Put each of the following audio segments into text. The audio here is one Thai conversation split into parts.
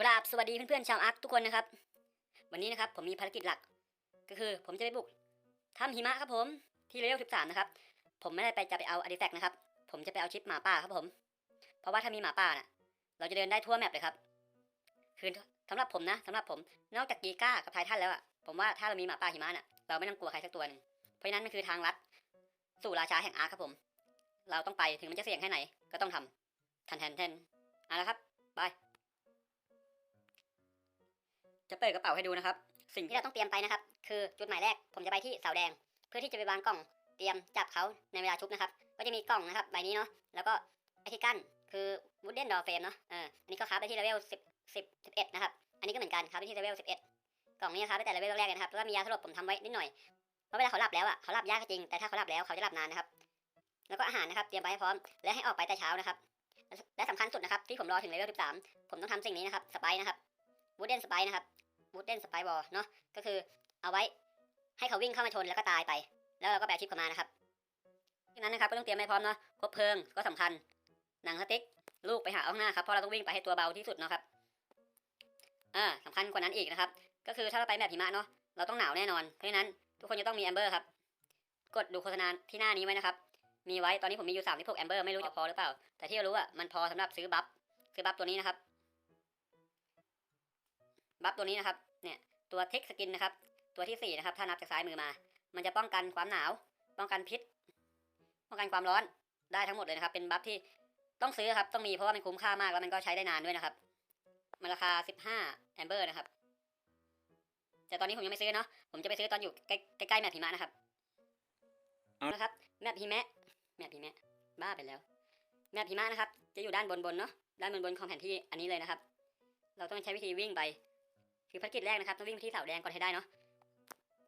กราบสวัสดีเพื่อนๆชาวอาร์คทุกคนนะครับ วันนี้นะครับผมมีภารกิจหลัก ก็คือผมจะไปบุกถ้ำหิมะครับผมที่เลเวล13 นะครับ ผมไม่ได้ไปจะไปเอาอาร์ติแฟกต์นะครับ ผมจะไปเอาชิปหมาป่าครับผม เพราะว่าถ้ามีหมาป่าน่ะ เราจะเดินได้ทั่วแมปเลยครับ คือสำหรับผมนะสำหรับผมนอกจากกีก้ากับไททันแล้วอะผมว่าถ้าเรามีหมาป่าหิมะน่ะเราไม่ต้องกลัวใครสักตัวหนึงเพราะนั้นมันคือทางลัดสู่ราชาแห่งอาร์คครับผม เราต้องไปถึงมันจะเสี่ยงแค่ไหนก็ต้องทำทันแทนแทนเอาละครับไป จะเปิดกระเป๋าให้ดูนะครับ สิ่งที่เราต้องเตรียมไปนะครับ คือจุดหมายแรกผมจะไปที่เสาแดง เพื่อที่จะไปวางกล่องเตรียมจับเขาในเวลาชุบนะครับ ก็จะมีกล่องนะครับใบนี้เนาะแล้วก็ไอที่กั้นคือวูดเดนดอเฟมเนาะเอออันนี้ก็คราฟได้ที่เลเวลสิบสิบสิบเอ็ดนะครับ อันนี้ก็เหมือนกันคราฟได้ที่เลเวลสิบเอ็ดกล่องนี้นะครับได้แต่เลเวลแรกเลยนะครับแล้วก็มียาสลบผมทำไว้นิดหน่อยเพราะเวลาเขาหลับแล้วอะเขาหลับยากก็จริงแต่ถ้าเขาหลับแล้วเขาจะหลับนานนะครับ แล้วก็อาหารนะครับเตรียมไปให้พร้อม และให้ออกไปแต่เช้านะครับและสำคัญสุดนะครับที่ผมรอถึงเลเวลสิบสามผมต้องทำสิ่งนี้นะครับสไปนะครับวูดเดนสไปนะครับ วูดเดนสไปบอลเนาะก็คือเอาไว้ให้เขาวิ่งเข้ามาชนแล้วก็ตายไป แล้วเราก็แบกชิปเข้ามานะครับดังนั้นนะครับก็ต้องเตรียมให้พร้อมเนาะคบเพลิงก็สำคัญ หนังสติ๊กลูกไปหาอาข้างหน้าครับเพราะเราต้องวิ่งไปให้ตัวเบาที่สุดเนาะครับอ่าสำคัญกว่านั้นอีกนะครับ ก็คือถ้าเราไปแบบหิมะเนาะเราต้องหนาวแน่นอนเพราะฉะนั้นทุกคนจะต้องมีแอมเบอร์ครับกดดูโฆษณาที่หน้านี้ไว้นะครับ มีไว้ตอนนี้ผมมีอยู่36แอมเบอร์ไม่รู้จะพอหรือเปล่า แต่ที่เรารู้อะมันพอสำหรับซื้อบัฟซื้อบัฟตัวนี้นะครับ บัฟตัวนี้นะครับเนี่ยตัวเทคสกินนะครับ ตัวที่สี่นะครับ ถ้านับจากซ้ายมือมา มันจะป้องกันความหนาว ป้องกันพิษ ป้องกันความร้อนได้ทั้งหมดเลยนะครับ เป็นบัฟที่ต้องซื้อครับ ต้องมีเพราะว่ามันคุ้มค่ามากแล้วมันก็ใช้ได้นานด้วยนะครับ มันราคาสิบห้าแอมเบอร์นะครับ แต่ตอนนี้ผมยังไม่ซื้อเนาะ ผมจะไปซื้อตอนอยู่ใกล้ใกล้แมปหิมะนะครับ เอานะครับ แมปหิมะ แมปหิมะ บ้าไปแล้ว แมปหิมะนะครับ จะอยู่ด้านบนบนเนาะ ด้านบนบนของแผนที่อันนี้เลยนะครับ เราต้องใช้วิธีวิ่งไป คือภารกิจแรกนะครับต้องวิ่งไปที่เสาแดงก่อนให้ได้เนาะ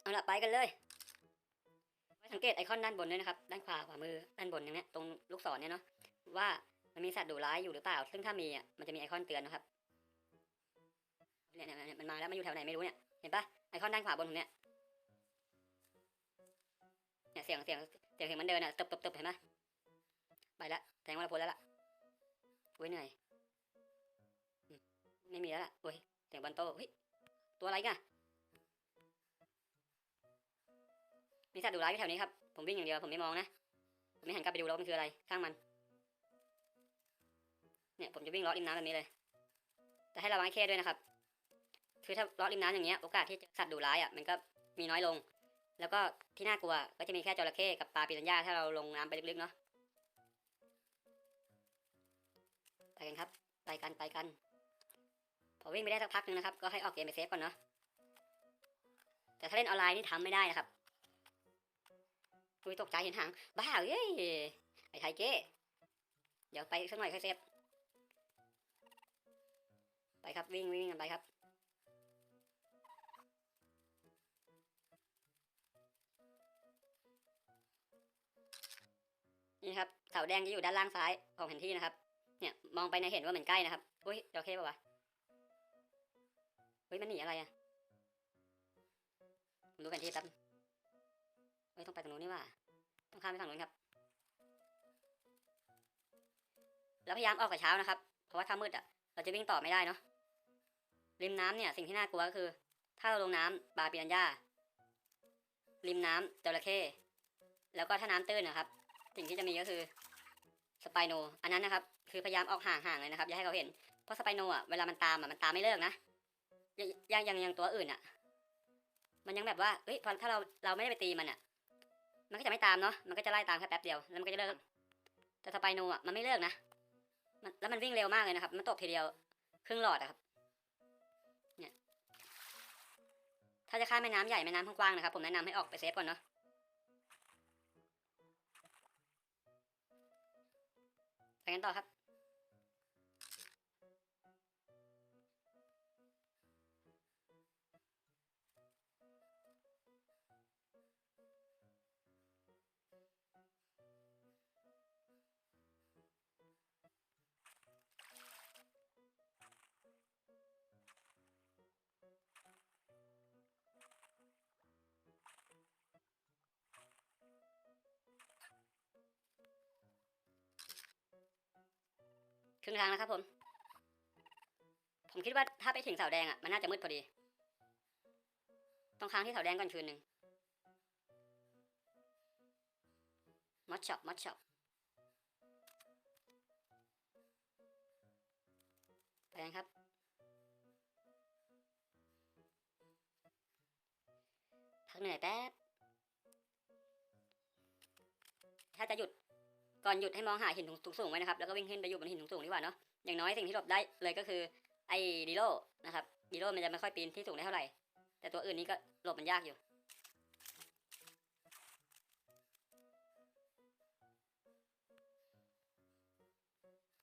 เอาละไปกันเลยไว้สังเกตไอคอนด้านบนด้วยนะครับ ด้านขวาขวามือด้านบนอย่างเนี้ยตรงลูกศรเนี่ยเนาะว่ามันมีสัตว์ดุร้ายอยู่หรือเปล่า ซึ่งถ้ามีอะมันจะมีไอคอนเตือนนะครับเนี่ยเนี่ยมันมาแล้วมันอยู่แถวไหนไม่รู้เนี่ยเห็นปะไอคอนด้านขวาบนผมเนี่ยเนี่ยเสียงเสียงเสียงเสียงมันเดินอะตบตบตบเห็นปะไปละแสดงว่าเราพ้นแล้วล่ะโอ้ยเหนื่อยไม่มีแล้วล่ะโอ้ยเสียงบอลโต้เฮ้ย ตัวอะไรกันมีสัตว์ดุร้ายอยู่แถวนี้ครับ ผมวิ่งอย่างเดียวผมไม่มองนะ ผมไม่หันกลับไปดูแล้วมันคืออะไรช่างมัน เนี่ยผมจะวิ่งเลาะริมน้ำแบบนี้เลย แต่ให้ระวังไอ้เข้ด้วยนะครับ คือถ้าเลาะริมน้ำอย่างเงี้ยโอกาสที่จะสัตว์ดุร้ายอะมันก็มีน้อยลง แล้วก็ที่น่ากลัวก็จะมีแค่จระเข้กับปลาปิรันย่าถ้าเราลงน้ำไปลึกๆเนาะ ไปกันครับ ไปกันไปกัน อวิ่งไปได้สักพักหนึงนะครับ ก็ให้ออกเกมไปเซฟก่อนเนาะ แต่ถ้าเล่นออนไลน์นี่ทำไม่ได้นะครับคุยตกใจเห็นหาง บ้าเอ้ยไอ้ไทเก้เดี๋ยวไปสักหน่อยค่อยเซฟ ไปครับวิ่งวิ่งกันไปครับนี่ครับเสาแดงจะอยู่ด้านล่างซ้ายของแผนที่นะครับ เนี่ยมองไปเนี่ยเห็นว่าเหมือนใกล้นะครับ อุ้ยโอเคป่าวะ เฮ้ยมันหนีอะไรอะผมดูแผนที่แป๊บเฮ้ยต้องไปตรงนู้นนี่ว่า ต้องข้ามไปฝั่งนู้นครับ แล้วพยายามออกแต่เช้านะครับ เพราะว่าถ้ามืดอะเราจะวิ่งต่อไม่ได้เนาะ ริมน้ำเนี่ยสิ่งที่น่ากลัวก็คือ ถ้าเราลงน้ำปลาปีนันยาริมน้ำจระเข้ แล้วก็ถ้าน้ำตื้นนะครับ สิ่งที่จะมีก็คือสไปโน อันนั้นนะครับ คือพยายามออกห่างๆเลยนะครับ อย่าให้เขาเห็น เพราะสไปโนอะ เวลามันตามอะ มันตามไม่เลิกนะ ยังยังยังยังตัวอื่นอะ มันยังแบบว่าเฮ้ยพอถ้าเราเราไม่ได้ไปตีมันอะ มันก็จะไม่ตามเนาะมันก็จะไล่ตามแค่แป๊บเดียวแล้วมันก็จะเลิกแต่สไปโนอะมันไม่เลิกนะมันแล้วมันวิ่งเร็วมากเลยนะครับ มันตบทีเดียวครึ่งหลอดอะครับเนี่ยถ้าจะข้ามแม่น้ำใหญ่แม่น้ำกว้างๆนะครับ ผมแนะนำให้ออกไปเซฟก่อนเนาะไปกันต่อครับ รึ่งทางแล้วครับผม ผมคิดว่าถ้าไปถึงเสาแดงอะมันน่าจะมืดพอดี ต้องค้างที่เสาแดงก่อนคืนหนึ่งมัดช็อปมัดช็อปไปกันครับ พักเหนื่อยแป๊บ ถ้าจะหยุด ก่อนหยุดให้มองหาหินสูงๆไว้นะครับแล้วก็วิ่งขึ้นไปอยู่บนหินสูงๆดีกว่าเนาะอย่างน้อยสิ่งที่หลบได้เลยก็คือไอ้ดีโลนะครับดีโลมันจะไม่ค่อยปีนที่สูงได้เท่าไหร่ แต่ตัวอื่นนี้ก็หลบมันยากอยู่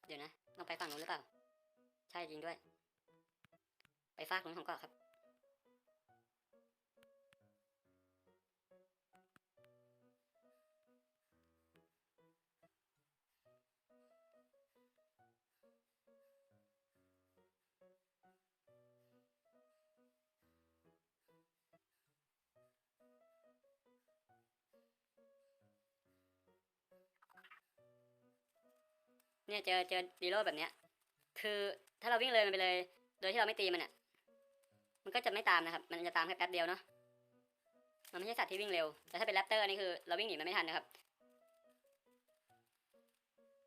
เดี๋ยวนะต้องไปฝั่งนู้นหรือเปล่า ใช่จริงด้วย ไปฟากนู้นของเกาะครับ เนี่ยเจอเจอดีโร่แบบเนี้ย คือถ้าเราวิ่งเลยมันไปเลย โดยที่เราไม่ตีมันอะ มันก็จะไม่ตามนะครับ มันจะตามแค่แป๊บเดียวเนาะ มันไม่ใช่สัตว์ที่วิ่งเร็ว แต่ถ้าเป็นแรปเตอร์นี่คือเราวิ่งหนีมันไม่ทันนะครับ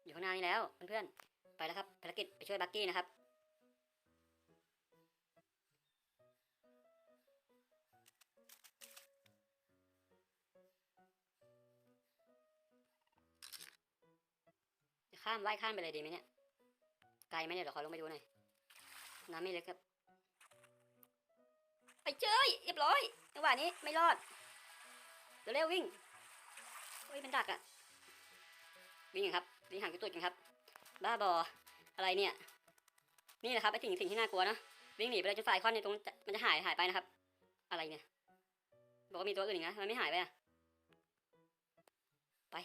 อยู่ข้างหน้านี้แล้วเพื่อนๆ ไปแล้วครับภารกิจไปช่วยบักกี้นะครับ ข้ามไว่ข้ามไปเลยดีไหมเนี่ย ไกลไหมเนี่ยเดี๋ยวขอลงไปดูหน่อย น้ำไม่ลึกครับ ไปเจยเรียบร้อยจังหวะนี้ไม่รอด เดี๋ยวเร็ววิ่งเฮ้ยเป็นดักอะวิ่งครับวิ่งห่างจุดตุดกันครับ บ้าบออะไรเนี่ย นี่แหละครับไอ้สิ่งสิ่งที่น่ากลัวเนะวิ่งหนีไปเลยจนฝ่ายคอนในตรงมันจะหายหายไปนะครับ อะไรเนี่ย บอกว่ามีตัวอื่นอีกนะมันไม่หายไปอะไป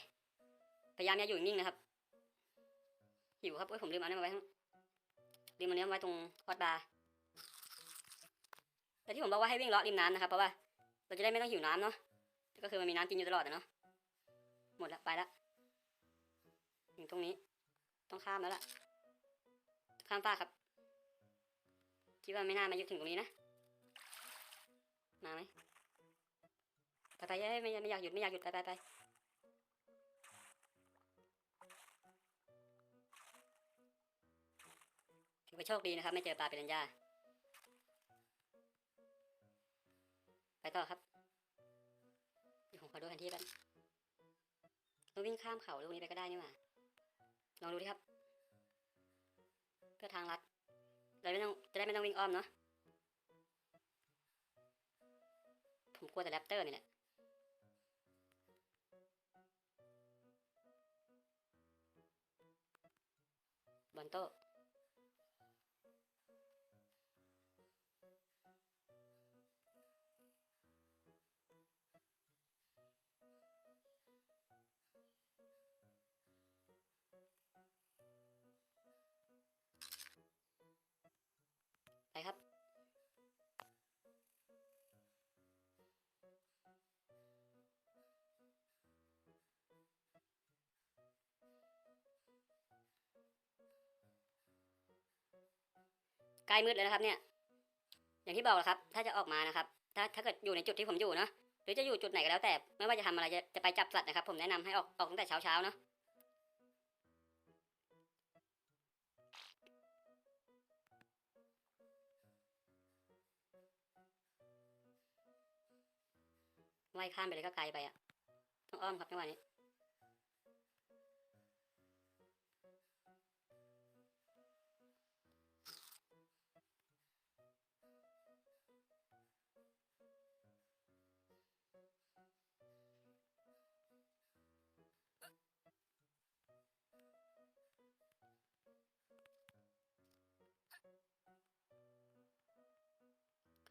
พยายามอย่าอยู่นิ่งนะครับ หิวครับเอ้ยผมลืมเอาเนี่ยมาไว้ข้างลืมเอาเนี้ยมาไว้ตรงคอดบาร์แต่ที่ผมบอกว่าให้วิ่งเลาะริมน้ำนะครับเพราะว่าเราจะได้ไม่ต้องหิวน้ำเนาะก็คือมันมีน้ำกินอยู่ตลอดอะเนาะหมดละไปละถึงตรงนี้ ต้องข้ามแล้วล่ะข้ามฟ้าครับคิดว่าไม่น่ามายู่ถึงตรงนี้นะมาไหมไปไปเอ้ยไม่ไม่อยากหยุดไม่อยากหยุดไปไปไป ถือว่าโชคดีนะครับ ไม่เจอปลาเปรัญญาไปต่อครับเดี๋ยวผมขอดูแผนที่แป๊บเราวิ่งข้ามเขาลูกนี้ไปก็ได้นี่หว่าลองดูดิครับ เพื่อทางลัดเราไม่ต้องจะได้ไม่ต้องวิ่งอ้อมเนาะผมกลัวแต่แรปเตอร์นี่แหละบอลโต ล้มืดเลยนะครับเนี่ย อย่างที่บอกแหละครับ ถ้าจะออกมานะครับ ถ้าถ้าเกิดอยู่ในจุดที่ผมอยู่เนาะหรือจะอยู่จุดไหนก็แล้วแต่ ไม่ว่าจะทำอะไรจะจะไปจับสัตว์นะครับ ผมแนะนำให้ออกออกตั้งแต่เช้าเช้าเนาะว่ายข้ามไปเลยก็ไกลไปอะต้องอ้อมครับจังหวะนี้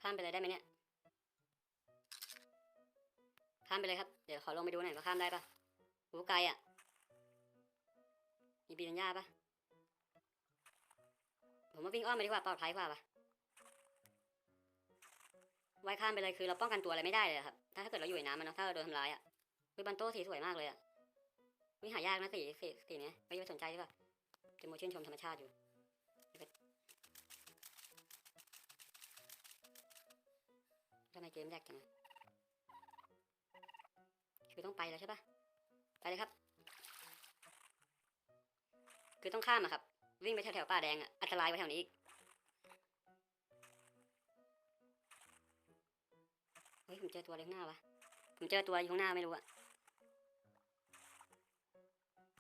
ข้ามไปเลยได้ไหมเนี่ย ข้ามไปเลยครับ เดี๋ยวขอลงไปดูหน่อยว่าข้ามได้ปะหูไกลอะ มีปีนัญญาปะผมว่าวิ่งอ้อมไปดีกว่าปลอดภัยกว่าปะว่ายข้ามไปเลยคือเราป้องกันตัวอะไรไม่ได้เลยครับ ถ้าถ้าเกิดเราอยู่ในน้ำมันเนาะถ้าเราโดนทำร้ายอะวิบันโต้สีสวยมากเลยอะวิหายากนะสีสีสีเนี้ยไม่ได้สนใจใช่ปะจะโมชื่นชมธรรมชาติอยู่ ไมเกมแรกจังคือต้องไปแล้วใช่ปะไปเลยครับ คือต้องข้ามอะครับ วิ่งไปแถวๆป่าแดงอะอันตรายกว่าแถวนี้อีกเฮ้ยผมเจอตัวอะไรข้างหน้าวะผมเจอตัวอยู่ข้างหน้าไม่รู้อะ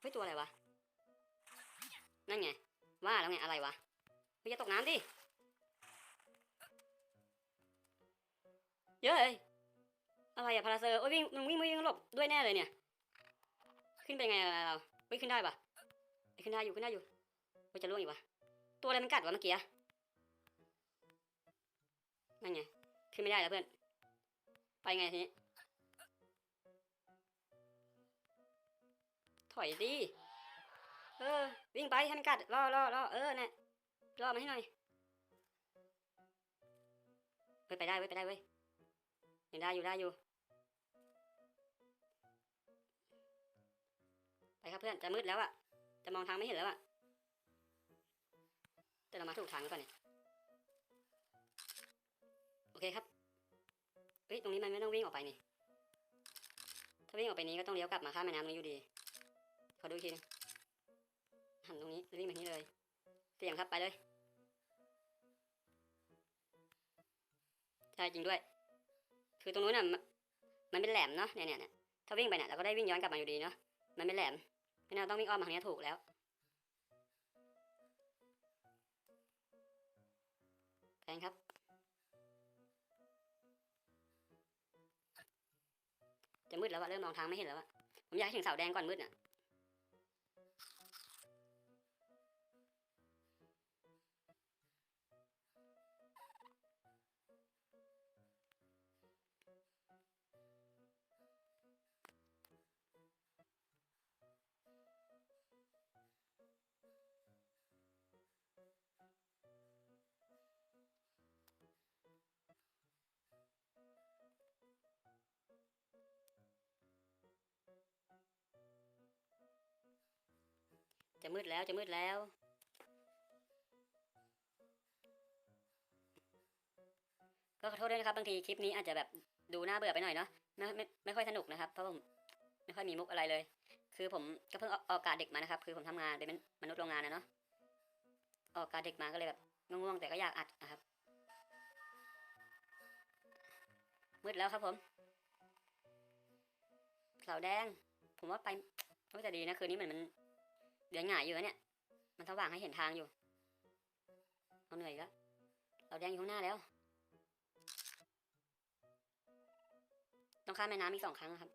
เฮ้ยตัวอะไรวะ นั่นไง ว่าแล้วไงอะไรวะเฮ้ยอย่าตกน้ำดิ เย้ยอะไรอะพาราเซอร์โอ้ยวิ่งมึงวิ่งไมึงวิ่งหลบด้วยแน่เลยเนี่ย ขึ้นไปไงเราเฮ้ยขึ้นได้ปะขึ้นได้อยู่ขึ้นได้อยู่เฮ้ยจะล่วงอีกวะตัวอะไรมันกัดวะเมื่อกี้นั่นไงขึ้นไม่ได้แล้วเพื่อน ไปไงทีนี้ถอยดิเออ วิ่งไปให้มันกัดล่อล่อล่อเออเนี่ยล่อมาให้หน่อยเฮ้ยไปได้เว้ยไปได้เว้ย ยังได้อยู่ได้อยู่ ไปครับเพื่อนจะมืดแล้วอะจะมองทางไม่เห็นแล้วอะแต่เรามาถูกทางแล้วก่อนเนี่ยโอเคครับเฮ้ยตรงนี้มันไม่ต้องวิ่งออกไปนี่ถ้าวิ่งออกไปนี้ก็ต้องเลี้ยวกลับมาข้ามแม่น้ำนี้อยู่ดีขอดูอีกทีนึงหันตรงนี้แล้ววิ่งแบบนี้เลยเตรียมครับไปเลยใช่จริงด้วย คือตรงนู้นน่ะมันเป็นแหลมเนาะเนี่ยเนี่ยเนี่ยถ้าวิ่งไปเนี่ยเราก็ได้วิ่งย้อนกลับมาอยู่ดีเนาะมันเป็นแหลมไม่นาต้องวิ่งอ้อมมาทางนี้ถูกแล้ว แพงครับ จะมืดแล้วอะเริ่มมองทางไม่เห็นแล้วอะผมอยากให้ถึงเสาแดงก่อนมืดอะ จะมืดแล้วจะมืดแล้ว ก็ขอโทษด้วยนะครับบางทีคลิปนี้อาจจะแบบดูน่าเบื่อไปหน่อยเนาะไม่ไม่ไม่ค่อยสนุกนะครับเพราะผมไม่ค่อยมีมุกอะไรเลย คือผมก็เพิ่งออกออกาเด็กมานะครับ คือผมทำงานเป็นมนุษย์โรงงานนะเนาะออกกาเด็กมาก็เลยแบบง่วงๆแต่ก็อยากอัดนะครับ มืดแล้วครับผมเสาแดง ผมว่าไปก็จะดีนะคืนนี้เหมือนมัน เดือนหงายอยู่นะเนี่ย มันสว่างให้เห็นทางอยู่เอาเหนื่อยแล้ว เราแดงอยู่ข้างหน้าแล้ว ต้องข้ามแม่น้ำอีกสองครั้งครับ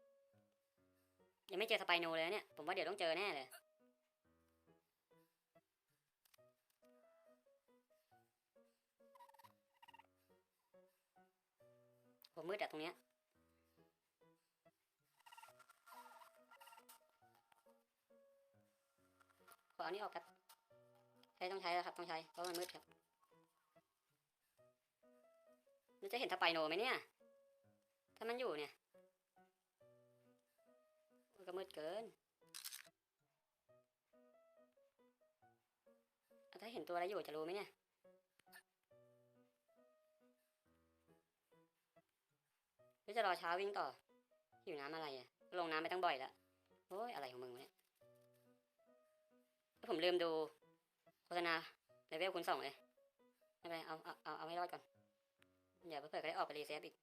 ยังไม่เจอสไปโนเลยเนี่ย ผมว่าเดี๋ยวต้องเจอแน่เลยผมมืดอะตรงเนี้ย อเอานี้ออกครับใช้ต้องใช้แล้วครับต้องใช้เพราะมันมืดครับมันจะเห็นสไปโนไหมเนี่ย ถ้ามันอยู่เนี่ยมันก็มืดเกิน ถ้าเห็นตัวอะไรอยู่จะรู้ไหมเนี่ยหรือจะรอเช้าวิ่งต่อหิวน้ำอะไรอะลงน้ำไม่ต้องบ่อยละโอ้ยอะไรของมึงวะเนี่ย ผมลืมดูโฆษณาเลเวลคูณสองเลยไม่เป็นไรเอาเอาเอาเอาให้รอดก่อนเดี๋ยวเผื่อๆก็ได้ออกไปรีเซฟอีก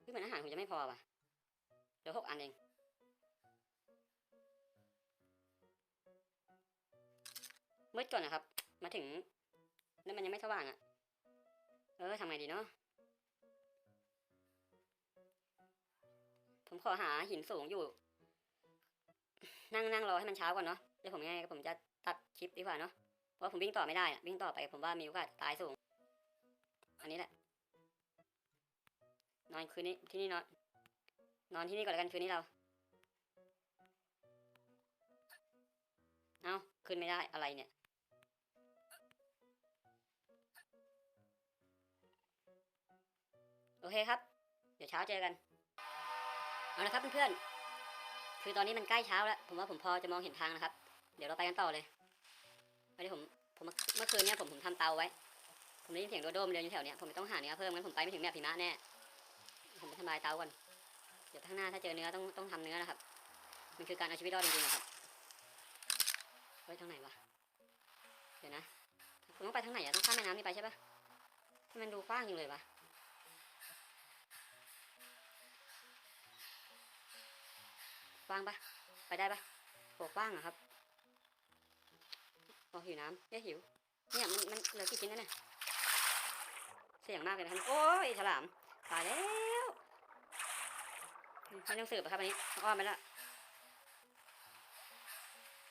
เฮ้ยเหมือนอาหารผมจะไม่พอว่ะเหลือหกอันเองมืดก่อนนะครับ มาถึงแล้วมันยังไม่สว่างอะ่ะ เออทำไงดีเนาะผมขอหาหินสูงอยู่ นั่งนั่งรอให้มันเช้าก่อนเนาะเดี๋ยวผมยังไงผมจะตัดคลิปดีกว่าเนาะเพราะผมวิ่งต่อไม่ได้อะวิ่งต่อไปผมว่ามีโอกาสตายสูง อันนี้แหละ นอนคืนนี้ที่นี่นอน นอนที่นี่ก่อนแล้วกันคืนนี้เรา เอาขึ้นไม่ได้อะไรเนี่ยโอเคครับ เดี๋ยวเช้าเจอกัน เอาละครับเพื่อนๆ คือตอนนี้มันใกล้เช้าแล้ว ผมว่าผมพอจะมองเห็นทางนะครับ เดี๋ยวเราไปกันต่อเลยไม่ได้ผมผมเมื่อคืนเนี่ยผมผมทำเตาไว้ ผมได้ยินเสียงโดโดมเดินอยู่แถวเนี้ยผมต้องหาเนื้อเพิ่มงั้นผมไปไม่ถึงแบบพิมะแน่ ผมไปทำลายเตาก่อน เดี๋ยวข้างหน้าถ้าเจอเนื้อต้องต้องทำเนื้อนะครับ มันคือการเอาชีวิตรอดจริงๆนะครับเฮ้ยทางไหนวะ เดี๋ยวนะผมต้องไปทางไหนอะต้องข้ามแม่น้ำนี่ไปใช่ปะทำไมมันดูกว้างจังเลยวะ กว้างปะไปได้ปะโหกว้างอะครับโอ้หิวน้ำเอ๊ะหิว เนี่ยมันมันเหลือกี่ชิ้นแล้วเนี่ยเสี่ยงมากเลยนะครับโอ้ยฉลามตายแล้วไม่ต้องสืบอะครับอันนี้อ้อมไปแล้ว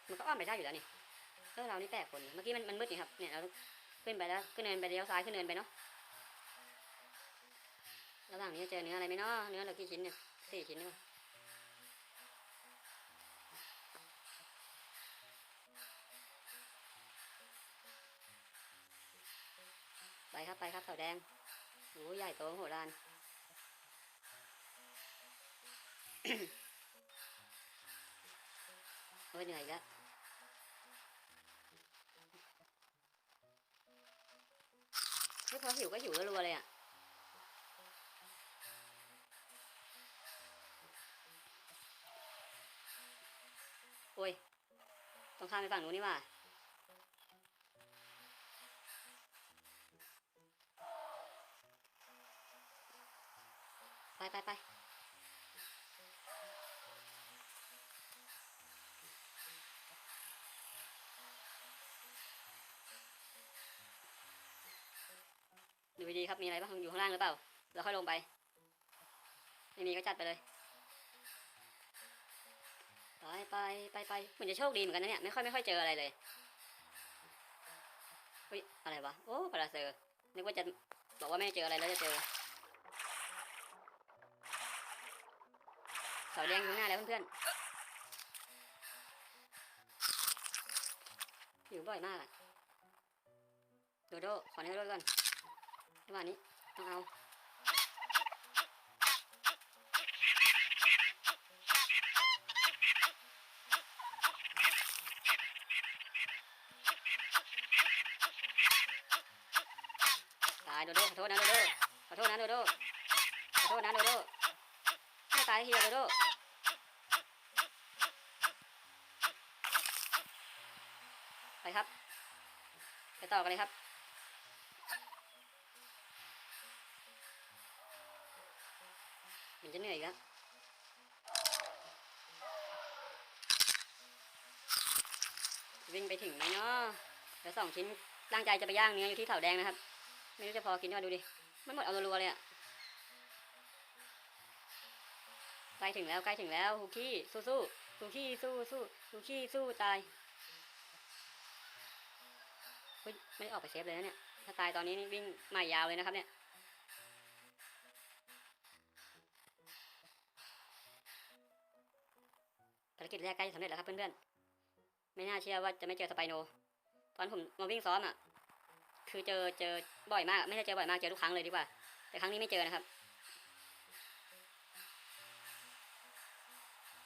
มันก็อ้อมไปได้อยู่แล้วนี่เออเรานี่แปลกคนเมื่อกี้มันมันมืดนี่ครับเนี่ยเราขึ้นไปแล้วขึ้นเนินไปเลี้ยวซ้ายขึ้นเนินไปเนาะระหว่างนี้จะเจอเนื้ออะไรไหมเนาะเนื้อเหลือกี่ชิ้นเนี่ยสี่ชิ้นเนี่ย ไปครับไปครับเสาแดงโอ้ใหญ่โตโหฬารโอ้ยเหนื่อยแล้วไม่พอหิวก็หิวรัวเลยอะโอ้ย ต้องข้ามไปฝั่งนู้นนี่ว่า ดูดีครับมีอะไรบ้างอยู่ข้างล่างหรือเปล่าแล้วค่อยลงไปไม่มีก็จัดไปเลยไปไปไปไปเหมือนจะโชคดีเหมือนกันนะเนี่ยไม่ค่อยไม่ค่อยเจออะไรเลยเฮ้ยอะไรวะโอ้พาราเซอร์นึกว่าจะบอกว่าไม่เจออะไรแล้วจะเจอเสาแดงอยู่หน้าแล้วเพื่อนๆอยู่บ่อยมากอะโดโดขอเนื้อโดโดก่อน ระหว่านี้ ต้องเอาตายโดโดขอโทษนะโดโดขอโทษนะโดโดขอโทษนะโดโดไม่ตายทีเดียโดโดไปครับ ไปต่อกันเลยครับ จะเหนื่อยอีกแล้ววิ่งไปถึงไหมเนาะเดี๋ยวสองชิ้นตั้งใจจะไปย่างเนื้ออยู่ที่เถาแดงนะครับ ไม่รู้จะพอกินเท่าดูดิ มันหมดเอารัวๆเลยอะใกล้ถึงแล้วใกล้ถึงแล้วฮูกี้สู้สู้ฮูกี้สู้สู้ฮูกี้สู้ตายไม่ออกไปเซฟเลยนะเนี่ย ถ้าตายตอนนี้นี่วิ่งใหม่ยาวเลยนะครับเนี่ยารกิจแรกใกล้จะสำเร็จแล้วครับเพื่อนๆ ไม่น่าเชื่อว่าจะไม่เจอสไปโน ตอนผมมาวิ่งซ้อมอะ คือเจอเจอบ่อยมาก ไม่ใช่เจอบ่อยมาก เจอทุกครั้งเลยดีกว่า แต่ครั้งนี้ไม่เจอนะครับ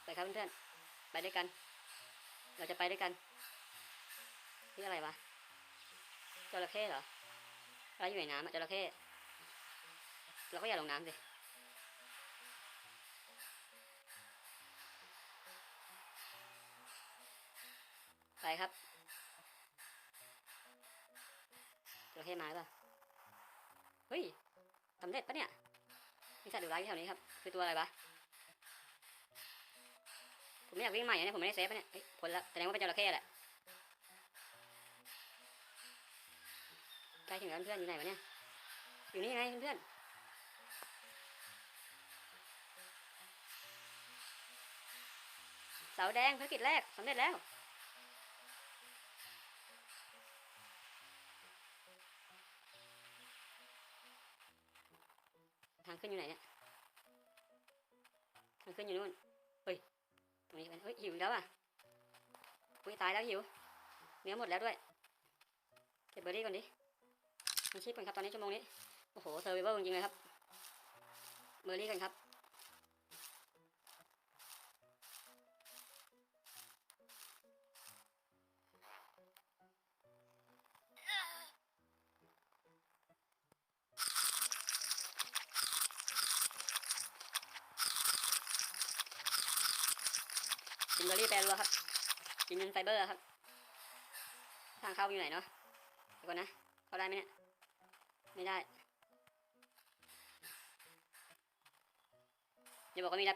ไปครับเพื่อนๆ ไปด้วยกัน เราจะไปด้วยกันนี่อะไรวะจระเข้เหรออะไรอยู่ในน้ำอะจระเข้เราก็อย่าลงน้ำสิ ไปครับจระเข้มาหรือเปล่าเฮ้ยสำเร็จปะเนี่ยมีสัตว์ดุร้ายแถวนี้ครับ คือตัวอะไรวะผมไม่อยากวิ่งใหม่เนี่ยผมไม่ได้เซฟปะเนี่ยเฮ้ยพ้นแล้วแสดงว่าเป็นจระเข้แหละใกล้ถึงแล้วเพื่อนอยู่ไหนวะเนี่ยอยู่นี่ไงเพื่อนเสาแดงภารกิจแรกสำเร็จแล้ว ขึ้นอยู่ไหนเนี่ยมันขึ้นอยู่นู่นเฮ้ย ตรงนี้เป็นเฮ้ยหิวแล้วอะอุ้ยตายแล้วหิว เนื้อหมดแล้วด้วย เก็บเบอร์รี่ก่อนดิมันชีพก่อนครับตอนนี้ชั่วโมงนี้ โอ้โหเซอร์ไวเวอร์จริงๆเลยครับ เบอร์รี่กันครับ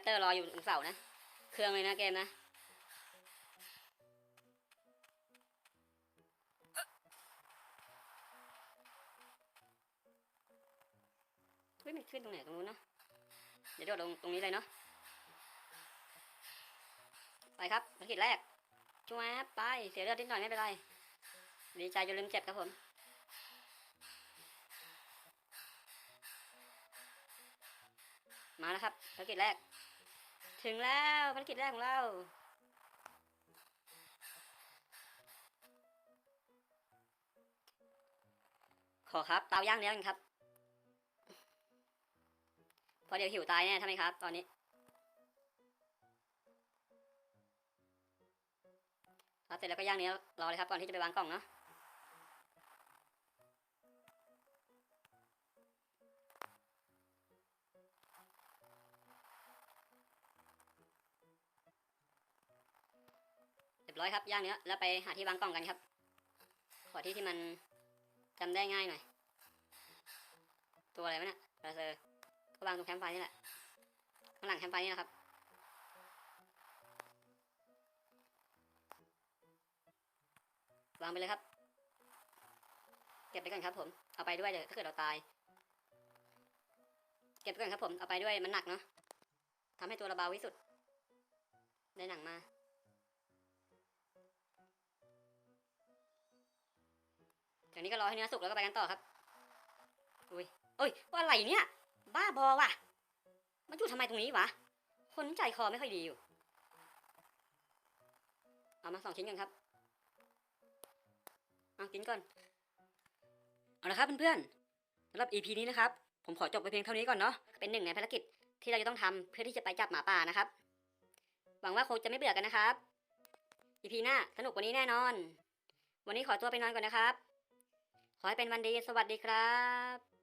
เตอร์รออยู่ตรงเสานะ เครื่องเลยนะเกมนะเฮ้ยมันขึ้นตรงไหนตรงนู้นเนาะเดี๋ยวโดดลงตรงนี้เลยเนาะไปครับภารกิจแรกจุ๊บไปเสียเลือดนิดหน่อยไม่เป็นไรดีใจจนลืมเจ็บครับผมมาแล้วครับภารกิจแรก ถึงแล้วภารกิจแรกของเรา ขอครับเตาย่างเนื้อกันครับพราะเดี๋ยวหิวตายแน่ใช่ไหมครับ ตอนนี้เสร็จแล้วก็ย่างเนื้อรอเลยครับก่อนที่จะไปวางกล่องเนาะ อยครับย่างเนื้อแล้วไปหาที่วางกล่องกันครับ ขอที่ที่มันจำได้ง่ายหน่อย ตัวอะไรวะเนี่ยลาเซอร์ก็วางตรงแคมป์ไฟนี่แหละข้างหลังแคมป์ไฟนี่นะครับวางไปเลยครับ เก็บไปก่อนครับ ผม เอาไปด้วยเดี๋ยวถ้าเกิดเราตาย เก็บไปก่อนครับผม เอาไปด้วยมันหนักเนาะทำให้ตัวเราเบาที่สุด ได้หนังมา จากนี้ก็รอให้เนื้อสุกแล้วก็ไปกันต่อครับอุ้ยเอ้ยว่าอะไรเนี่ย บ้าบอว่ะ มันอยู่ทำไมตรงนี้วะ คนใจคอไม่ค่อยดีอยู่ เอามาสองชิ้นกันครับเอากินก่อน เอาละครับเพื่อนๆสำหรับ EP นี้นะครับ ผมขอจบไปเพียงเท่านี้ก่อนเนาะ เป็นหนึ่งในภารกิจที่เราจะต้องทำเพื่อที่จะไปจับหมาป่านะครับ หวังว่าคงจะไม่เบื่อกันนะครับ EP หน้าสนุกกว่านี้แน่นอน วันนี้ขอตัวไปนอนก่อนนะครับ ให้เป็นวันดีสวัสดีครับ